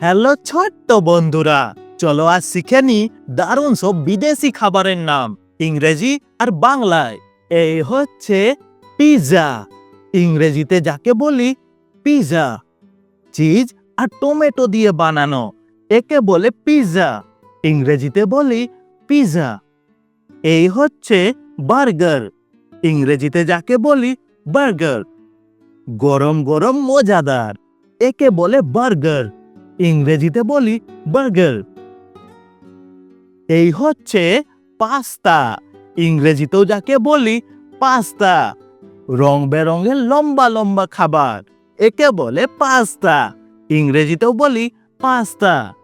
Hello ছোট্ট বন্ধুরা, চলো আজ শিখে নি দারুণ সব বিদেশি খাবারের নাম, ইংরেজি আর বাংলায়। এই হচ্ছে পিৎজা ইংরেজিতে যাকে বলি পিৎজা চিজ আর টমেটো দিয়ে বানানো, একে বলে পিৎজা ইংরেজিতে বলি পিৎজা এই হচ্ছে বার্গার, ইংরেজিতে যাকে বলি বার্গার। গরম গরম মজাদার, একে বলে বার্গার। ইংরেজিতে বলি বার্গার। এই হচ্ছে পাস্তা। ইংরেজিতেও যাকে বলি পাস্তা। রং বেরঙের লম্বা লম্বা খাবার। একে বলে পাস্তা। ইংরেজিতেও বলি পাস্তা।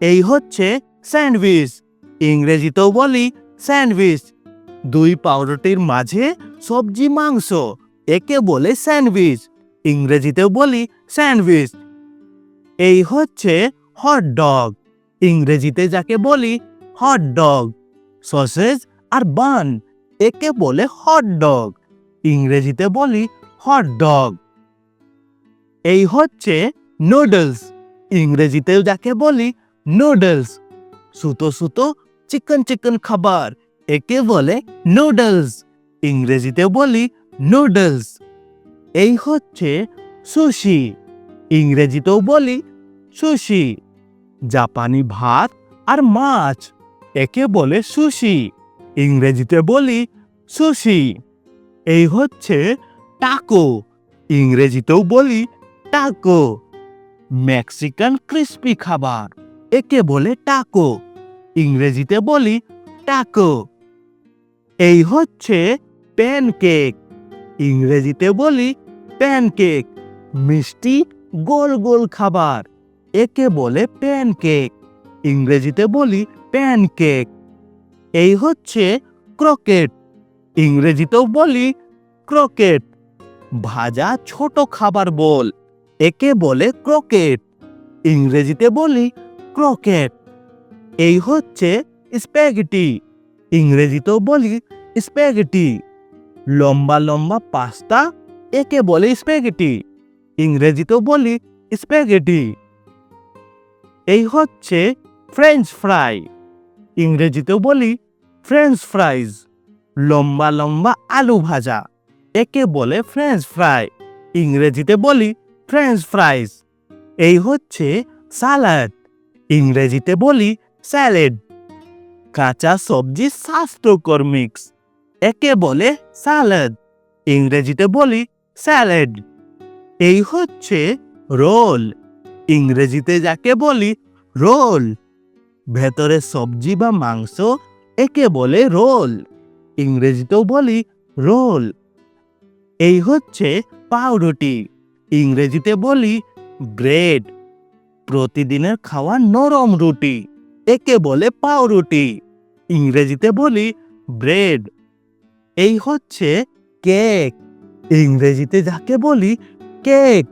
এই হচ্ছে স্যান্ডউইচ। ইংরেজিতেও বলি স্যান্ডউইচ। দুই পাউরুটির মাঝে সবজি মাংস। একে বলে স্যান্ডউইচ। ইংরেজিতেও বলি স্যান্ডউইচ। এই হচ্ছে হট ডগ ইংরেজিতে যাকে বলি হট ডগ সসেজ আর বান একে বলে হট ডগ ইংরেজিতে বলি হট ডগ এই হচ্ছে নুডলস ইংরেজিতেও যাকে বলি নুডলস সুতো সুতো চিকেন চিকেন খাবার, একে বলে নুডলস ইংরেজিতে বলি নুডলস এই হচ্ছে সুশি ইংরেজিতেও বলি সুশি, জাপানি ভাত আর মাছ, একে বলে সুশি, ইংরেজিতে বলি সুশি। এই হচ্ছে টাকো, ইংরেজিতেও বলি টাকো। মেক্সিকান ক্রিস্পি খাবার, একে বলে টাকো, ইংরেজিতে বলি টাকো। এই হচ্ছে প্যানকেক, ইংরেজিতে বলি প্যানকেক, মিষ্টি গোল গোল খাবার। একে বলে প্যানকেক, ইংরেজিতে বলি প্যানকেক। এই হচ্ছে ক্রকেট, ইংরেজিতেও বলি ক্রকেট। ভাজা ছোট খাবার বল, একে বলে ক্রকেট, ইংরেজিতে বলি ক্রকেট। এই হচ্ছে স্প্যাগেটি, ইংরেজিতেও বলি স্প্যাগেটি। লম্বা লম্বা পাস্তা, একে বলে স্প্যাগেটি, ইংরেজিতেও বলি স্প্যাগেটি। এই হচ্ছে ফ্রেঞ্চ ফ্রাই ইংরেজিতেও বলি ফ্রেঞ্চ ফ্রাইজ লম্বা লম্বা আলু ভাজা। একে বলে ফ্রেঞ্চ ফ্রাই ইংরেজিতে বলি ফ্রেঞ্চ ফ্রাইজ এই হচ্ছে সালাড ইংরেজিতে বলি স্যালেড। কাঁচা সবজি স্বাস্থ্যকর মিক্স। একে বলে স্যালাড ইংরেজিতে বলি স্যালাড। এই হচ্ছে রোল। ইংরেজিতে যাকে বলি রোল। ভেতরে সবজি বা মাংস একে বলে রোল। ইংরেজিতেও বলি রোল। এই হচ্ছে পাউরুটি। ইংরেজিতে বলি ব্রেড। প্রতিদিনের খাওয়া নরম রুটি, একে বলে পাউরুটি। ইংরেজিতে বলি ব্রেড। এই হচ্ছে কেক। ইংরেজিতে যাকে বলি কেক।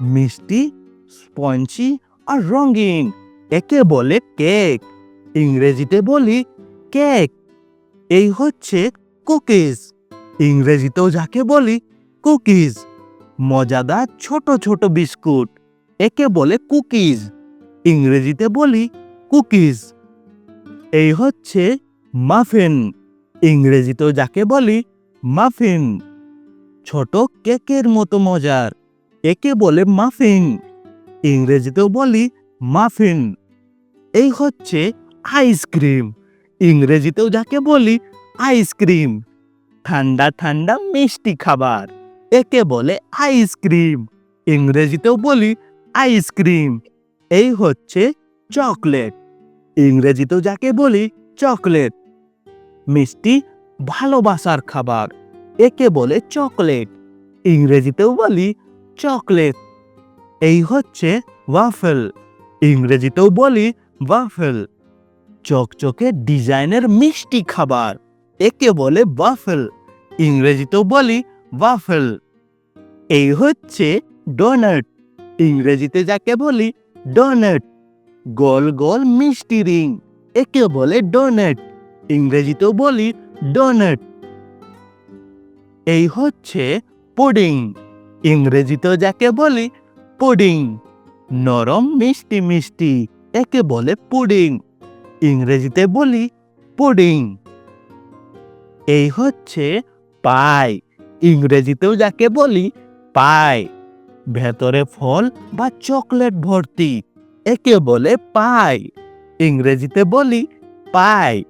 মিষ্টি স্পঞ্জি আর রঙিন। একে বলে কেক। ইংরেজিতে বলি কেক। এই হচ্ছে কুকিজ। ইংরেজিতেও যাকে বলি কুকিজ। মজাদার ছোট ছোট বিস্কুট। একে বলে কুকিজ। ইংরেজিতে বলি কুকিজ। এই হচ্ছে মাফিন। ইংরেজিতেও যাকে বলি মাফিন। ছোট কেকের মতো মজার। একে বলে মাফিন। ইংরেজিতেও বলি মাফিন। এই হচ্ছে আইসক্রিম। ইংরেজিতেও যাকে বলি আইসক্রিম। ঠান্ডা ঠান্ডা মিষ্টি খাবার, একে বলে আইসক্রিম। ইংরেজিতেও বলি আইসক্রিম। এই হচ্ছে চকলেট। ইংরেজিতেও যাকে বলি চকলেট। মিষ্টি ভালোবাসার খাবার, একে বলে চকলেট। ইংরেজিতেও বলি চকলেট। এই হচ্ছে ওয়াফেল। ইংরেজিতেও বলি ওয়াফেল। চকচকে ডিজাইনের মিষ্টি খাবার, একে বলে ওয়াফেল। ইংরেজিতেও বলি ওয়াফেল। এই হচ্ছে ডোনাট। ইংরেজিতে যাকে বলি ডোনাট। গোল গোল মিষ্টি রিং, একে বলে ডোনাট। ইংরেজিতেও বলি ডোনাট। এই হচ্ছে পুডিং। ইংরেজিতেও যাকে বলি পুডিং। নরম, মিষ্টি মিষ্টি, একে বলে পুডিং। ইংরেজিতে বলি পুডিং। এই হচ্ছে পাই। ইংরেজিতেও যাকে বলি পাই। ভেতরে ফল বা চকলেট ভর্তি, একে বলে পাই। ইংরেজিতে বলি পাই।